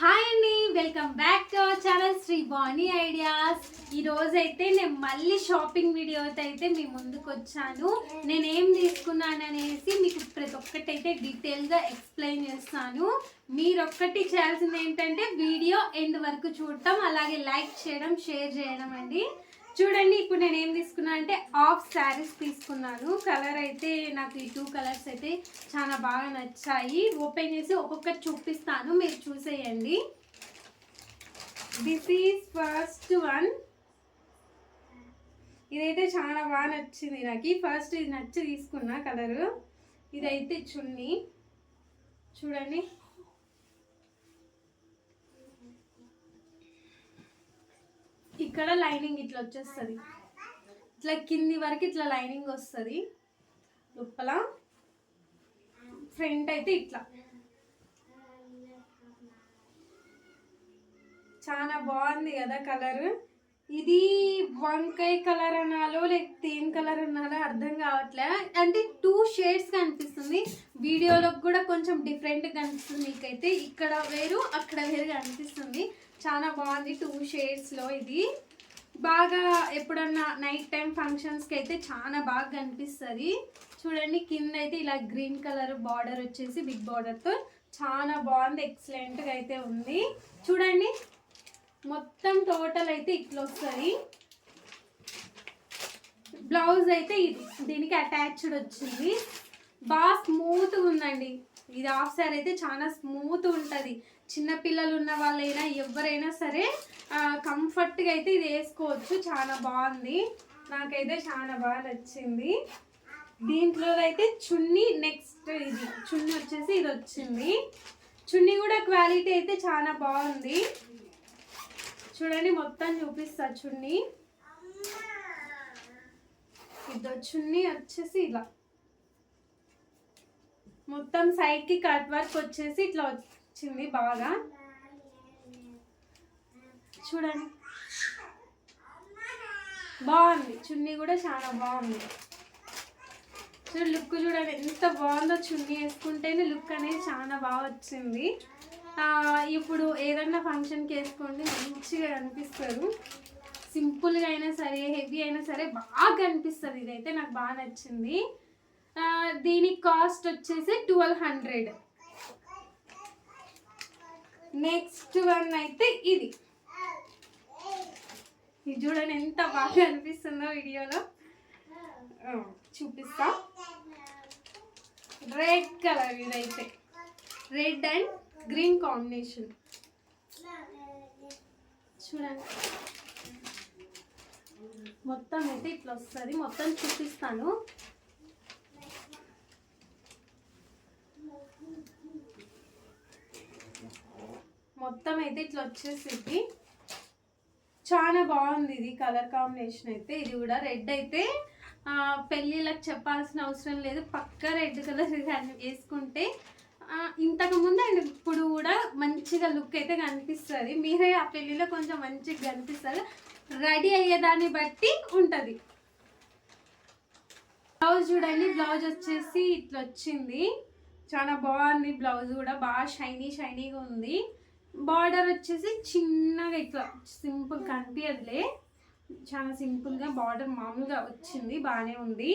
Hi అండి welcome back to our channel Sri Bani ideas. ఈ నేను మళ్ళీ షాపింగ్ వీడియోతో అయితే మీ ముందుకు వచ్చాను. నేను ఏం తీసుకున్నాను అనేసి మీకు ప్రతి ఒక్కటి అయితే డీటెయిల్గా ఎక్స్ప్లెయిన్ చేస్తాను. మీరు ఒక్కటి చేయాల్సింది ఏంటంటే వీడియో ఎండ్ వరకు చూడటం అలాగే లైక్ చేయడం షేర్ చేయడం అండి. చూడండి ఇప్పుడు నేను ఏం తీసుకున్నా అంటే ఆఫ్ శారీస్ తీసుకున్నాను. కలర్ అయితే నాకు ఈ టూ కలర్స్ అయితే చాలా బాగా నచ్చాయి. ఓపెన్ చేసి ఒక్కొక్కటి చూపిస్తాను మీరు చూసేయండి. దిస్ ఈజ్ ఫస్ట్ వన్ ఇదైతే చాలా బాగా నచ్చింది నాకు. ఫస్ట్ ఇది నచ్చి తీసుకున్నా కలరు ఇదైతే చున్నీ. చూడండి. ఇక్కడ లైనింగ్ ఇట్లా వచ్చేస్తుంది. ఇట్లా కింది వరకు ఇట్లా లైనింగ్ వస్తుంది. లోపల ఫ్రంట్ అయితే ఇట్లా. చాలా బాగుంది కదా కలర్. ఇది వంకాయ కలర్ అనాలో లేకపోతే ఏం కలర్ అనాలో అర్థం కావట్లే. అంటే టూ షేడ్స్ కనిపిస్తుంది. వీడియోలో కూడా కొంచెం డిఫరెంట్ కనిపిస్తుంది మీకైతే. ఇక్కడ వేరు అక్కడ వేరు కనిపిస్తుంది. చాలా బాగుంది టూ షేడ్స్లో ఇది. బాగా ఎప్పుడన్నా నైట్ టైం ఫంక్షన్స్కి అయితే చాలా బాగా కనిపిస్తుంది. చూడండి కింద అయితే ఇలా గ్రీన్ కలర్ బార్డర్ వచ్చేసి బిగ్ బార్డర్తో చాలా బాగుంది ఎక్సలెంట్గా అయితే ఉంది. చూడండి మొత్తం టోటల్ అయితే ఇట్లా వస్తుంది. బ్లౌజ్ అయితే దీనికి అటాచ్డ్ వచ్చింది. బాగా స్మూత్గా ఉందండి. ఇది ఆఫ్ సార్ అయితే చాలా స్మూత్ ఉంటుంది. చిన్నపిల్లలు ఉన్న వాళ్ళైనా ఎవరైనా సరే కంఫర్ట్గా అయితే ఇది వేసుకోవచ్చు. చాలా బాగుంది. నాకైతే చాలా బాగా నచ్చింది. దీంట్లో అయితే చున్నీ నెక్స్ట్ ఇది. చున్నీ వచ్చేసి ఇది వచ్చింది. చున్నీ కూడా క్వాలిటీ అయితే చాలా బాగుంది. చూడండి మొత్తం చూపిస్తా చున్నీ. ఇది చున్నీ వచ్చేసి ఇలా. మొత్తం సైడ్కి కట్ వర్క్ వచ్చేసి ఇట్లా వచ్చింది బాగా. చూడండి. బాగుంది. చున్నీ కూడా చాలా బాగుంది. చూడు లుక్ చూడండి ఎంత బాగుందో చున్నీ వేసుకుంటేనే లుక్ అనేది చాలా బాగా వచ్చింది. ఇప్పుడు ఏదన్నా ఫంక్షన్కి వేసుకోండి మంచిగా కనిపిస్తారు సింపుల్గా అయినా సరే హెవీ అయినా సరే బాగా కనిపిస్తుంది ఇదైతే నాకు బాగా నచ్చింది. దీని కాస్ట్ వచ్చేసి ట్వెల్వ్ హండ్రెడ్. నెక్స్ట్ వన్ అయితే ఇది. ఇది చూడండి ఎంత బాగా అనిపిస్తుందో వీడియోలో. చూపిస్తా. రెడ్ కలర్ ఇదైతే. రెడ్ అండ్ గ్రీన్ కాంబినేషన్ చూడండి. మొత్తం అయితే ఇట్లా వస్తుంది. మొత్తం చూపిస్తాను. మొత్తం అయితే ఇట్లా వచ్చేసింది. చాలా బాగుంది ఇది కలర్ కాంబినేషన్ అయితే. ఇది కూడా రెడ్ అయితే పెళ్ళిళ్ళకి చెప్పాల్సిన అవసరం లేదు. పక్క రెడ్ కలర్ వేసుకుంటే ఇంతకుముందు ఇంతకు ముందు అండ్ ఇప్పుడు కూడా మంచిగా లుక్ అయితే కనిపిస్తుంది. మీరే ఆ పెళ్ళిలో కొంచెం మంచిగా కనిపిస్తారు రెడీ అయ్యేదాన్ని బట్టి ఉంటుంది. బ్లౌజ్ చూడండి బ్లౌజ్ వచ్చేసి ఇట్లా వచ్చింది. చాలా బాగుంది బ్లౌజ్ కూడా. బాగా షైనీ షైనీగా ఉంది. బార్డర్ వచ్చేసి చిన్నగా ఇట్లా సింపుల్ కనిపించదులే చాలా సింపుల్గా బార్డర్ మామూలుగా వచ్చింది బాగానే ఉంది.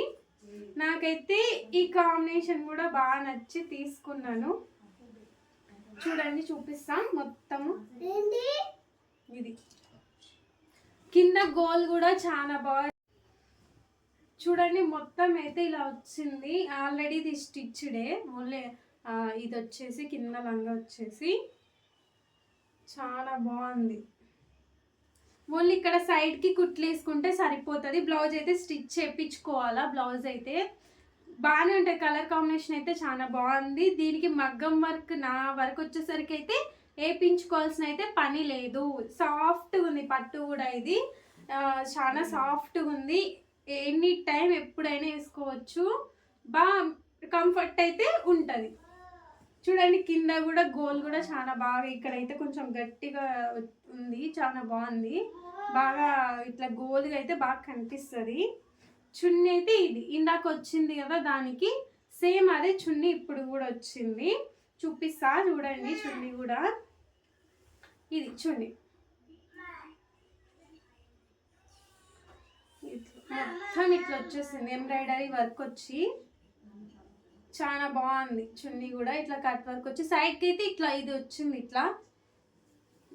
నాకైతే ఈ కాంబినేషన్ కూడా బాగా నచ్చి తీసుకున్నాను. చూడండి చూపిస్తాం మొత్తము. ఇది. కింద గోల్ కూడా చాలా బాగా చూడండి మొత్తం అయితే ఇలా వచ్చింది. ఆల్రెడీ ఇది స్టిచ్డే ఓన్లీ ఇది వచ్చేసి కింద లంగా వచ్చేసి. చాలా బాగుంది. ఓన్లీ ఇక్కడ సైడ్కి కుట్లు వేసుకుంటే సరిపోతుంది. బ్లౌజ్ అయితే స్టిచ్ చేయించుకోవాలా బ్లౌజ్ అయితే బాగానే ఉంటుంది కలర్ కాంబినేషన్ అయితే చాలా బాగుంది. దీనికి మగ్గం వర్క్ నా వర్క్ వచ్చేసరికి అయితే వేయించుకోవాల్సిన అయితే పని లేదు. సాఫ్ట్గా ఉంది పట్టు కూడా ఇది. చాలా సాఫ్ట్గా ఉంది. ఎనీ టైం ఎప్పుడైనా వేసుకోవచ్చు. బాగా కంఫర్ట్ అయితే ఉంటుంది. చూడండి కింద కూడా గోల్ కూడా చాలా బాగా ఇక్కడైతే కొంచెం గట్టిగా ఉంది చాలా బాగుంది. బాగా ఇట్లా గోల్గా అయితే బాగా కనిపిస్తుంది. చున్నీ అయితే ఇది ఇందాక వచ్చింది కదా దానికి సేమ్ అదే చున్నీ ఇప్పుడు కూడా వచ్చింది. చూపిస్తా చూడండి చున్నీ కూడా. ఇది చున్నీ. మొత్తం ఇట్లా వచ్చేసింది ఎంబ్రాయిడరీ వర్క్ వచ్చి. చాలా బాగుంది. చున్నీ కూడా ఇట్లా కట్ వర్క్ వచ్చి సైడ్కి అయితే ఇట్లా ఇది వచ్చింది ఇట్లా.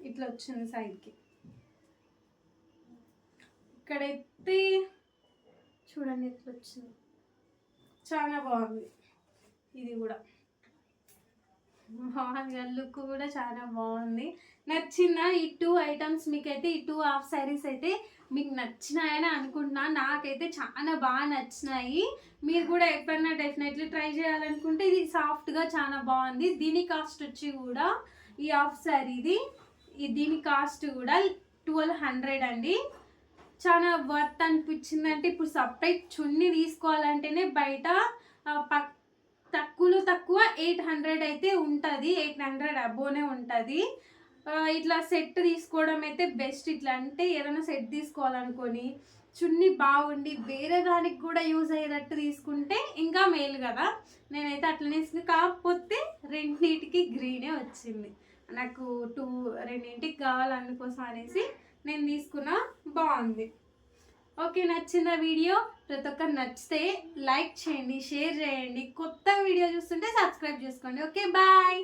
ఇట్లా వచ్చింది సైడ్కి ఇక్కడైతే చూడండి ఇట్లా వచ్చింది. చాలా బాగుంది. ఇది కూడా. బాగుంది లుక్ కూడా చాలా బాగుంది. నచ్చిన ఈ టూ ఐటమ్స్ మీకైతే ఈ టూ హాఫ్ శారీస్ అయితే మీకు నచ్చినాయని అనుకుంటున్నా. నాకైతే చాలా బాగా నచ్చినాయి. మీరు కూడా ఎప్పుడన్నా డెఫినెట్లీ ట్రై చేయాలనుకుంటే ఇది సాఫ్ట్గా చాలా బాగుంది. దీని కాస్ట్ వచ్చి కూడా ఈ హాఫ్ శారీది ఈ దీని కాస్ట్ కూడా ట్వెల్వ్ హండ్రెడ్ అండి. చాలా వర్త్ అనిపించిందంటే ఇప్పుడు సపరేట్ చున్నీ తీసుకోవాలంటేనే బయట పక్క తక్కువలో తక్కువ ఎయిట్ హండ్రెడ్ అయితే ఉంటుంది ఎయిట్ హండ్రెడ్ అబోనే ఉంటుంది. ఇట్లా సెట్ తీసుకోవడం అయితే బెస్ట్. ఇట్లా అంటే ఏదైనా సెట్ తీసుకోవాలనుకొని చున్నీ బాగుండి వేరే దానికి కూడా యూజ్ అయ్యేటట్టు తీసుకుంటే ఇంకా మేలు కదా. నేనైతే అట్లనే కాకపోతే రెండింటికి గ్రీనే వచ్చింది. నాకు టూ రెండింటికి కావాలి అందుకోసం అనేసి నేను తీసుకున్న. బాగుంది. ఓకే నచ్చిందా వీడియో ప్రతి ఒక్కరు నచ్చితే లైక్ చేయండి షేర్ చేయండి. కొత్త వీడియో చూస్తుంటే సబ్స్క్రైబ్ చేసుకోండి. Okay bye.